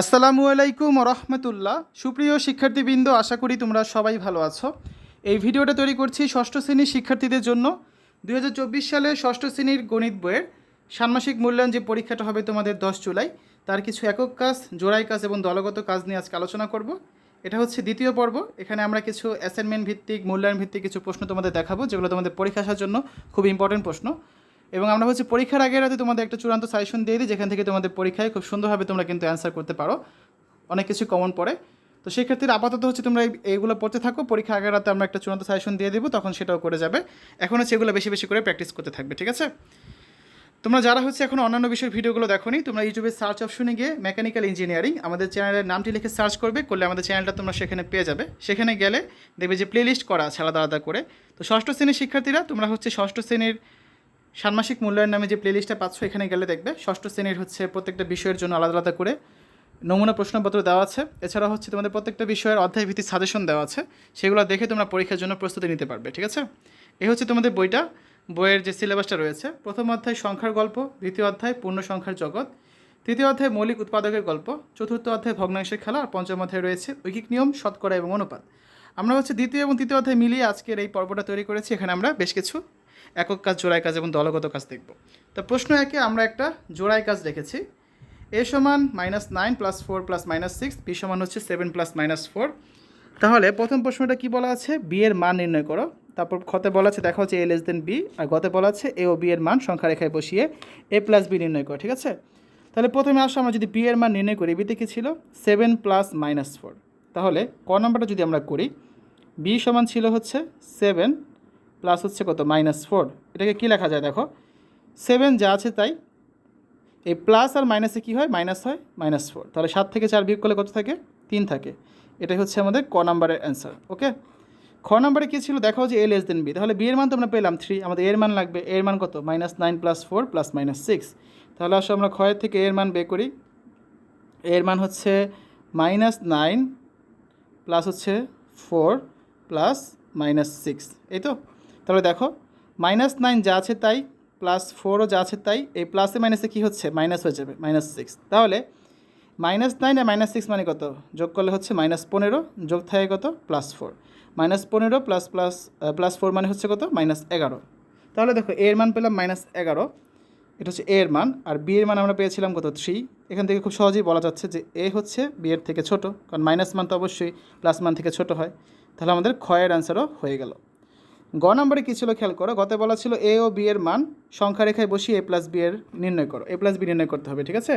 আসসালামু আলাইকুম রহমতুল্লাহ। সুপ্রিয় শিক্ষার্থীবৃন্দ, আশা করি তোমরা সবাই ভালো আছো। এই ভিডিওটা তৈরি করছি ষষ্ঠ শ্রেণির শিক্ষার্থীদের জন্য। দু হাজার চব্বিশ সালে ষষ্ঠ শ্রেণির গণিত বইয়ের ষান্মাসিক মূল্যায়ন যে পরীক্ষাটা হবে তোমাদের দশ জুলাই, তার কিছু একক কাজ, জোড়াই কাজ এবং দলগত কাজ নিয়ে আজকে আলোচনা করব। এটা হচ্ছে দ্বিতীয় পর্ব। এখানে আমরা কিছু অ্যাসাইনমেন্ট ভিত্তিক, মূল্যায়ন ভিত্তিক কিছু প্রশ্ন তোমাদের দেখাবো, যেগুলো তোমাদের পরীক্ষা আসার জন্য খুব ইম্পর্টেন্ট প্রশ্ন। এবং আমরা হচ্ছে পরীক্ষার আগের রাতে তোমাদের একটা চূড়ান্ত সাজেশন দিয়ে দিই, যেখান থেকে তোমাদের পরীক্ষায় খুব সুন্দরভাবে তোমরা কিন্তু অ্যান্সার করতে পারো। অনেক কিছু কমন পড়ে। তো সেই ক্ষেত্রে আপাতত হচ্ছে তোমরা এইগুলো পড়তে থাকো। পরীক্ষা আগের রাতে আমরা একটা চূড়ান্ত সাজেশন দিয়ে দেবো, তখন সেটাও করে যাবে। এখন হচ্ছে এগুলো বেশি বেশি করে প্র্যাকটিস করতে থাকবে, ঠিক আছে? তোমরা যারা হচ্ছে এখন অন্যান্য বিষয়ের ভিডিওগুলো দেখোনি, তোমরা ইউটিউবে সার্চ অপশনে গিয়ে মেকানিক্যাল ইঞ্জিনিয়ারিং আমাদের চ্যানেলের নামটি লিখে সার্চ করবে, করলে আমাদের চ্যানেলটা তোমরা সেখানে পেয়ে যাবে। সেখানে গেলে দেখবে যে প্লেলিস্ট করা আছে, আলাদা আলাদা করে। তো ষষ্ঠ শ্রেণির শিক্ষার্থীরা, তোমরা হচ্ছে ষষ্ঠ শ্রেণির ষান্মাসিক মূল্যায়ন নামে যে প্লেলিস্টটা পাচ্ছ, এখানে গেলে দেখবে, ষষ্ঠ শ্রেণির হচ্ছে প্রত্যেকটা বিষয়ের জন্য আলাদা আলাদা করে নমুনা প্রশ্নপত্র দেওয়া আছে। এছাড়া হচ্ছে তোমাদের প্রত্যেকটা বিষয়ের অধ্যায় ভিত্তিক সাজেশন দেওয়া আছে। সেগুলো দেখে তোমরা পরীক্ষার জন্য প্রস্তুতি নিতে পারবে, ঠিক আছে? এই হচ্ছে তোমাদের বইটা। বইয়ের যে সিলেবাসটা রয়েছে, প্রথম অধ্যায় সংখ্যার গল্প, দ্বিতীয় অধ্যায় পূর্ণ সংখ্যার জগৎ, তৃতীয় অধ্যায় মৌলিক উৎপাদকের গল্প, চতুর্থ অধ্যায় ভগ্নাংশের খেলা আর পঞ্চম অধ্যায় রয়েছে ঐকিক নিয়ম, শতকরা এবং অনুপাত। আমরা হচ্ছে দ্বিতীয় এবং তৃতীয় অধ্যায় মিলিয়ে আজকের এই পর্বটা তৈরি করেছি। এখানে আমরা বেশ কিছু একক কাজ, জোড়াই কাজ এবং দলগত কাজ দেখব। তো প্রশ্ন একে আমরা একটা জোড়াই কাজ রেখেছি এ সমান minus nine plus four plus minus six B সমান হচ্ছে সেভেন প্লাস মাইনাস ফোর তাহলে প্রথম প্রশ্নটা কি বলা আছে? বি এর মান নির্ণয় করো। তারপর খতে বলা আছে, দেখা হচ্ছে এ লেস দেন বি আর গতে বলা আছে এ ও বি এর মান সংখ্যা রেখায় বসিয়ে এ প্লাস বি নির্ণয় করো, ঠিক আছে? তাহলে প্রথমে আসো, আমরা যদি বি এর মান নির্ণয় করি বিতে কী ছিল? সেভেন প্লাস মাইনাস ফোর তাহলে ক নম্বরটা যদি আমরা করি বি সমান ছিল হচ্ছে সেভেন প্লাস হচ্ছে কত? Minus four. এটাকে কী লেখা যায় দেখো? সেভেন যা আছে তাই। এই প্লাস আর মাইনাসে কী হয়? মাইনাস হয়, মাইনাস ফোর। তাহলে সাত থেকে চার বিয়োগ করলে কত থাকে? তিন থাকে। এটাই হচ্ছে আমাদের ক নাম্বারের অ্যান্সার, ওকে? খ নাম্বারে কী ছিল? দেখাও যে এ লেস দেন বি তাহলে বি এর মান তো আমরা পেলাম থ্রি আমাদের এর মান লাগবে। এর মান কত? Minus nine plus four plus minus six তাহলে আসলে আমরা ক্ষয়ের থেকে এর মান বের করি। এর মান হচ্ছে মাইনাস নাইন প্লাস হচ্ছে ফোর প্লাস মাইনাস সিক্স এই তো? তাহলে দেখো মাইনাস নাইন যা আছে তাই প্লাস ফোরও যা আছে তাই, এই প্লাসে মাইনাসে কী হচ্ছে? মাইনাস হয়ে যাবে মাইনাস সিক্স তাহলে মাইনাস নাইন আর মাইনাস সিক্স মানে কত? যোগ করলে হচ্ছে মাইনাস পনেরো, যোগ থাকে কত? প্লাস ফোর মাইনাস পনেরো প্লাস প্লাস প্লাস ফোর মানে হচ্ছে কত? মাইনাস এগারো। তাহলে দেখো এর মান পেলাম মাইনাস এগারো। এটা হচ্ছে এর মান, আর বি এর মান আমরা পেয়েছিলাম কত? থ্রি এখান থেকে খুব সহজেই বলা যাচ্ছে যে এ হচ্ছে বি এর থেকে ছোট, কারণ মাইনাস মান তো অবশ্যই প্লাস মান থেকে ছোট হয়। তাহলে আমাদের ক্ষয়ের অ্যান্সারও হয়ে গেল। গ নম্বরে কী ছিল খেয়াল করো? গতে বলা ছিল এ ও বি এর মান সংখ্যা রেখায় বসিয়ে এ প্লাস বি এর নির্ণয় করো। এ প্লাস বি নির্ণয় করতে হবে, ঠিক আছে?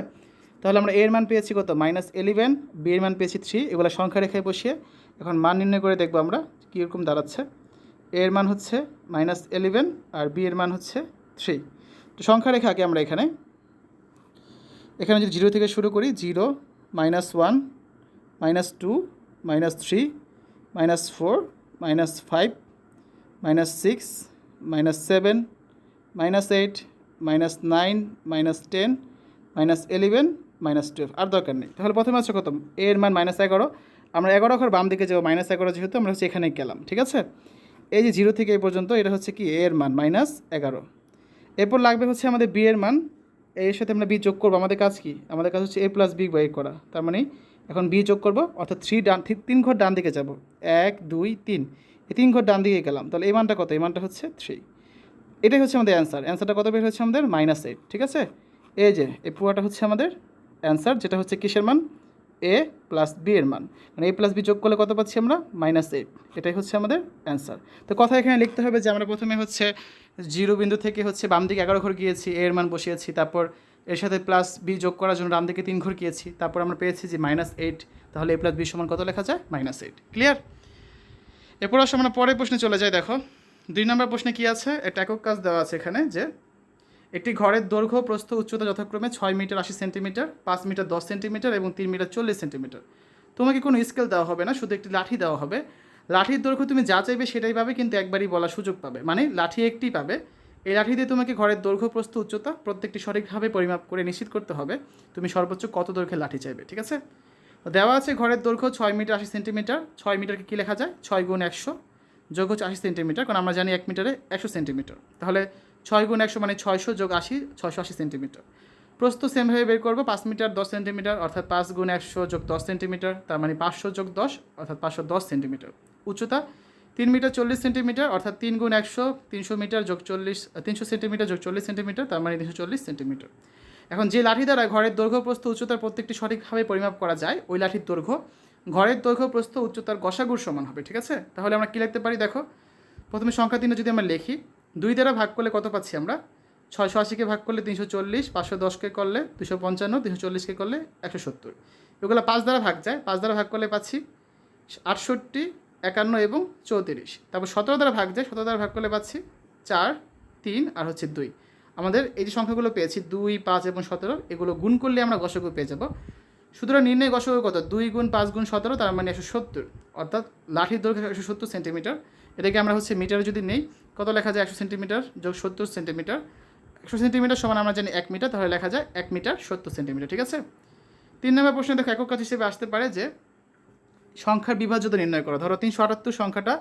তাহলে আমরা এর মান পেয়েছি কত? মাইনাস এলিভেন বি এর মান পেয়েছি থ্রি এগুলো সংখ্যা রেখায় বসিয়ে এখন মান নির্ণয় করে দেখব আমরা কীরকম দাঁড়াচ্ছে। এ এর মান হচ্ছে মাইনাস এলিভেন আর বি এর মান হচ্ছে থ্রি তো সংখ্যা রেখা আগে আমরা এখানে। এখানে যদি জিরো থেকে শুরু করি zero minus one minus two minus three minus four minus five minus six minus seven minus eight minus nine minus ten minus eleven minus twelve আর দরকার নেই। তাহলে প্রথমে আছে কত? এর মান মাইনাস এগারো। আমরা এগারো ঘর বাম দিকে যাব মাইনাস এগারো যেহেতু, আমরা হচ্ছে এখানে গেলাম, ঠিক আছে? এই যে জিরো থেকে এই পর্যন্ত, এটা হচ্ছে কি? এর মান মাইনাস এগারো। এরপর লাগবে হচ্ছে আমাদের বি এর মান। এর সাথে আমরা বি যোগ করব। আমাদের কাজ কি? আমাদের কাজ হচ্ছে এ প্লাস বি বের করা। তার মানে এখন বি যোগ করব, অর্থাৎ থ্রি ডান, তিন ঘর ডান দিকে যাব। এক, দুই, তিন। এই তিন ঘর ডান দিকে গেলাম। তাহলে এই মানটা কত? এই মানটা হচ্ছে থ্রি এটাই হচ্ছে আমাদের অ্যান্সার অ্যান্সারটা কত বের হচ্ছে আমাদের? মাইনাস এইট ঠিক আছে? এই যে, এই পুরোটা হচ্ছে আমাদের অ্যান্সার যেটা হচ্ছে কিসের মান? এ প্লাস বি এর মান। মানে এ প্লাস বি যোগ করলে কত পাচ্ছি আমরা? মাইনাস এইট এটাই হচ্ছে আমাদের অ্যান্সার তো কথা এখানে লিখতে হবে যে আমরা প্রথমে হচ্ছে জিরো বিন্দু থেকে হচ্ছে বাম দিকে এগারো ঘর গিয়েছি এ এর মান বসিয়েছি, তারপর এর সাথে প্লাস বি যোগ করার জন্য ডান দিকে তিন ঘর গিয়েছি, তারপর আমরা পেয়েছি যে মাইনাস এইট তাহলে এ প্লাস বি সমান কত লেখা যায়? মাইনাস এইট ক্লিয়ার এরপর আসলে আমরা পরের প্রশ্নে চলে যাই, দেখো। দুই নম্বর প্রশ্নে কি আছে? একটা একক কাজ দেওয়া আছে এখানে, যে একটি ঘরের দৈর্ঘ্য, প্রস্থ, উচ্চতা যথাক্রমে ছয় মিটার আশি সেন্টিমিটার, পাঁচ মিটার দশ সেন্টিমিটার এবং তিন মিটার চল্লিশ সেন্টিমিটার। তোমাকে কোনো স্কেল দেওয়া হবে না, শুধু একটি লাঠি দেওয়া হবে। লাঠির দৈর্ঘ্য তুমি যা চাইবে সেটাই পাবে, কিন্তু একবারই বলার সুযোগ পাবে। মানে লাঠি একটি পাবে। এই লাঠি দিয়ে তোমাকে ঘরের দৈর্ঘ্য, প্রস্থ, উচ্চতা প্রত্যেকটি সঠিকভাবে পরিমাপ করে নিশ্চিত করতে হবে। তুমি সর্বোচ্চ কত দৈর্ঘ্যের লাঠি চাইবে, ঠিক আছে? দেওয়া আছে ঘরের দৈর্ঘ্য ছয় মিটার আশি সেন্টিমিটার। ছয় মিটারকে কী লেখা যায়? ছয় গুণ একশো। যোগ হচ্ছে আশি সেন্টিমিটার, কারণ আমরা জানি এক মিটারে একশো সেন্টিমিটার। তাহলে ছয় গুণ একশো মানে ছয়শো যোগ আশি, ছয়শো আশি সেন্টিমিটার। প্রস্থ সেমভাবে বের করব, পাঁচ মিটার দশ সেন্টিমিটার, অর্থাৎ পাঁচ গুণ একশো যোগ দশ সেন্টিমিটার, তার মানে পাঁচশো যোগ দশ, অর্থাৎ পাঁচশো দশ সেন্টিমিটার। উচ্চতা, তিন মিটার চল্লিশ সেন্টিমিটার, অর্থাৎ তিন গুণ একশো, তিনশো মিটার যোগ চল্লিশ, তিনশো সেন্টিমিটার যোগ চল্লিশ সেন্টিমিটার, তার মানে তিনশো চল্লিশ সেন্টিমিটার। এখন যে লাঠি দ্বারা ঘরের দৈর্ঘ্য, প্রস্থ, উচ্চতার প্রত্যেকটি সঠিকভাবে পরিমাপ করা যায়, ওই লাঠির দৈর্ঘ্য। ঘরের দৈর্ঘ্য, প্রস্থ, উচ্চতার গসাগুর সমান হবে, ঠিক আছে? তাহলে আমরা কী লিখতে পারি? দেখো, প্রথমে সংখ্যা তিনটা যদি আমরা লিখি, দুই দ্বারা ভাগ করলে কত পাচ্ছি আমরা? ছয়শো আশিকে ভাগ করলে তিনশো চল্লিশ, পাঁচশো দশকে করলে দুশো পঞ্চান্ন তিনশো চল্লিশকে করলে একশো সত্তর। এগুলো পাঁচ দ্বারা ভাগ যায়, পাঁচ দ্বারা ভাগ করলে পাচ্ছি আটষট্টি, একান্ন এবং চৌত্রিশ। তারপর সতেরো দ্বারা ভাগ যায়, সতেরো দ্বারা ভাগ করলে পাচ্ছি চার, তিন আর হচ্ছে দুই। আমাদের এই যে সংখ্যাগুলো পেয়েছি দুই, পাঁচ এবং সতেরো, এগুলো গুণ করলে আমরা গসগু পেয়ে যাব। সুতরাং নির্ণয় গসগু কত? দুই গুণ পাঁচ গুণ সতেরো, তার মানে একশো সত্তর। অর্থাৎ লাঠির দৈর্ঘ্য একশো সত্তর সেন্টিমিটার। এটাকে আমরা হচ্ছে মিটারে যদি নেই, কত লেখা যায়? একশো সেন্টিমিটার যোগ সত্তর সেন্টিমিটার। একশো সেন্টিমিটার সমান আমরা জানি এক মিটার, তাহলে লেখা যায় এক মিটার সত্তর সেন্টিমিটার, ঠিক আছে? তিন নম্বর প্রশ্নে দেখো একক কাজ হিসেবে আসতে পারে যে সংখ্যার বিভাজ্যতা নির্ণয় করো। ধরো তিনশো আটাত্তর সংখ্যাটা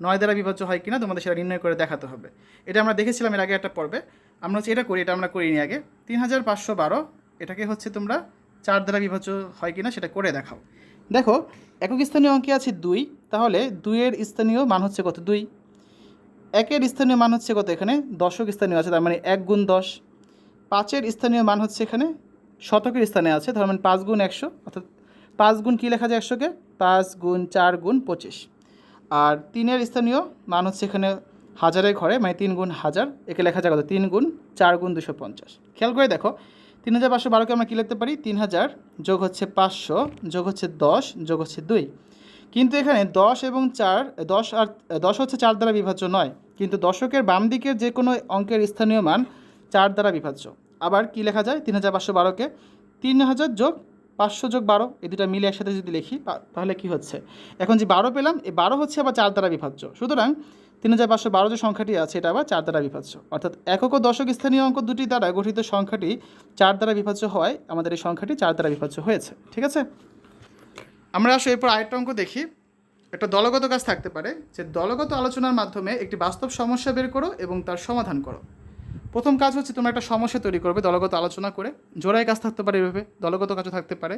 নয় দ্বারা বিভাজ্য হয় কিনা তোমাদের সেটা নির্ণয় করে দেখাতে হবে। এটা আমরা দেখেছিলাম এর আগে একটা পর্বে। আমরা হচ্ছে এটা করি, এটা আমরা করিনি আগে। তিন হাজার পাঁচশো বারো, এটাকে হচ্ছে তোমরা চার দ্বারা বিভাজ্য হয় কিনা সেটা করে দেখাও। দেখো, একক স্থানীয় অঙ্কে আছে দুই, তাহলে দুইয়ের স্থানীয় মান হচ্ছে কত? দুই। একের স্থানীয় মান হচ্ছে কত এখানে? দশক স্থানীয় আছে, তার মানে এক গুণ দশ। পাঁচের স্থানীয় মান হচ্ছে এখানে শতকের স্থানে আছে, তার মানে পাঁচ গুণ একশো, অর্থাৎ পাঁচ গুণ কী লেখা যায় একশোকে? পাঁচ গুণ চার গুণ পঁচিশ। আর তিনের স্থানীয় মান হচ্ছে এখানে হাজারের ঘরে মানে তিন গুণ হাজার, একে লেখা যায় কত তিন গুণ চার গুণ দুশো পঞ্চাশ। খেয়াল করে দেখো, তিন হাজার পাঁচশো বারোকে আমরা কী লিখতে পারি? তিন হাজার যোগ হচ্ছে পাঁচশো, যোগ হচ্ছে দশ, যোগ হচ্ছে দুই। কিন্তু এখানে দশ এবং চার, দশ আর, দশ হচ্ছে চার দ্বারা বিভাজ্য নয়, কিন্তু দশকের বাম দিকের যে কোনো অঙ্কের স্থানীয় মান চার দ্বারা বিভাজ্য। আবার কি লেখা যায়? তিন হাজার পাঁচশো বারোকে তিন হাজার যোগ পাঁচশো যোগ বারো, এই দুটা মিলে একসাথে যদি লিখি তাহলে কি হচ্ছে? এখন যে বারো পেলাম, এই বারো হচ্ছে আবার চার দ্বারা বিভাজ্য সুতরাং তিন হাজার পাঁচশো বারো যে সংখ্যাটি আছে, এটা আবার চার দ্বারা বিভাজ্য অর্থাৎ একক ও দশক স্থানীয় অঙ্ক দুটি দ্বারা গঠিত সংখ্যাটি চার দ্বারা বিভাজ্য হওয়ায় আমাদের এই সংখ্যাটি চার দ্বারা বিভাজ্য হয়েছে। ঠিক আছে? আমরা আসো এরপর আরেকটা অঙ্ক দেখি। একটা দলগত কাজ থাকতে পারে, যে দলগত আলোচনার মাধ্যমে একটি বাস্তব সমস্যা বের করো এবং তার সমাধান করো। প্রথম কাজ হচ্ছে তোমরা একটা সমস্যা তৈরি করবে দলগত আলোচনা করে। জোড়ায় কাজ থাকতে পারে এভাবে, দলগত কাজও থাকতে পারে।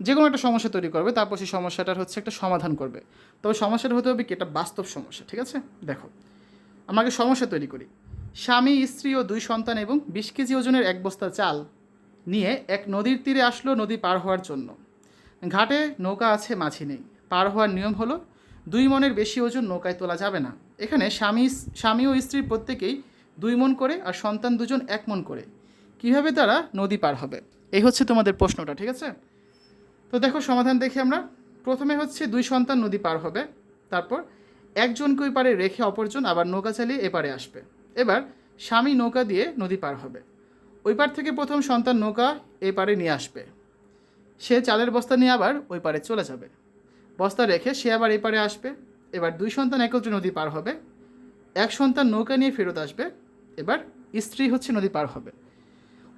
যে কোনো একটা সমস্যা তৈরি করবে, তারপর সেই সমস্যাটার হচ্ছে একটা সমাধান করবে। তবে সমস্যাটা হতে হবে কি? এটা বাস্তব সমস্যা, ঠিক আছে? দেখো আমাকে সমস্যা তৈরি করি। স্বামী, স্ত্রী ও দুই সন্তান এবং বিশ কেজি ওজনের এক বস্তা চাল নিয়ে এক নদীর তীরে আসলো নদী পার হওয়ার জন্য। ঘাটে নৌকা আছে, মাঝি নেই। পার হওয়ার নিয়ম হলো, দুই মনের বেশি ওজন নৌকায় তোলা যাবে না। এখানে স্বামী স্বামী ও স্ত্রীর প্রত্যেকেই দুই মন করে আর সন্তান দুজন এক মন করে। কীভাবে তারা নদী পার হবে? এই হচ্ছে তোমাদের প্রশ্নটা, ঠিক আছে? তো দেখো, সমাধান দেখি আমরা। প্রথমে হচ্ছে দুই সন্তান নদী পার হবে, তারপর একজনকে ওই পারে রেখে অপরজন আবার নৌকা চালিয়ে এপারে আসবে। এবার স্বামী নৌকা দিয়ে নদী পার হবে। ওই পার থেকে প্রথম সন্তান নৌকা এই পারে নিয়ে আসবে। সে চালের বস্তা নিয়ে আবার ওই পারে চলে যাবে। বস্তা রেখে সে আবার এই পারে আসবে। এবার দুই সন্তান একত্রে নদী পার হবে। এক সন্তান নৌকা নিয়ে ফেরত আসবে। এবার স্ত্রী হচ্ছে নদী পার হবে।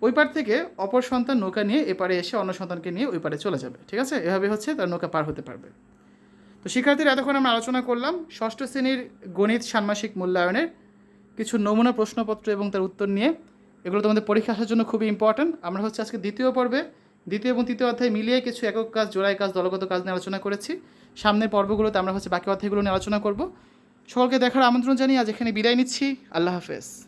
ওই পার থেকে অপর সন্তান নৌকা নিয়ে এপারে এসে অন্য সন্তানকে নিয়ে ওই পারে চলে যাবে, ঠিক আছে? এভাবে হচ্ছে তার নৌকা পার হতে পারবে। তো শিক্ষার্থীরা এতক্ষণ আমরা আলোচনা করলাম ষষ্ঠ শ্রেণির গণিত ষান্মাসিক মূল্যায়নের কিছু নমুনা প্রশ্নপত্র এবং তার উত্তর নিয়ে। এগুলো তোমাদের পরীক্ষা আসার জন্য খুবই ইম্পর্ট্যান্ট আমরা হচ্ছে আজকে দ্বিতীয় পর্বে, দ্বিতীয় এবং তৃতীয় অধ্যায় মিলিয়ে কিছু একক কাজ, জোড়াই কাজ, দলগত কাজ নিয়ে আলোচনা করেছি। সামনের পর্বগুলোতে আমরা হচ্ছে বাকি অধ্যায়গুলো নিয়ে আলোচনা করব। সকলকে দেখার আমন্ত্রণ জানিয়ে আজ এখানে বিদায় নিচ্ছি। আল্লাহ হাফেজ।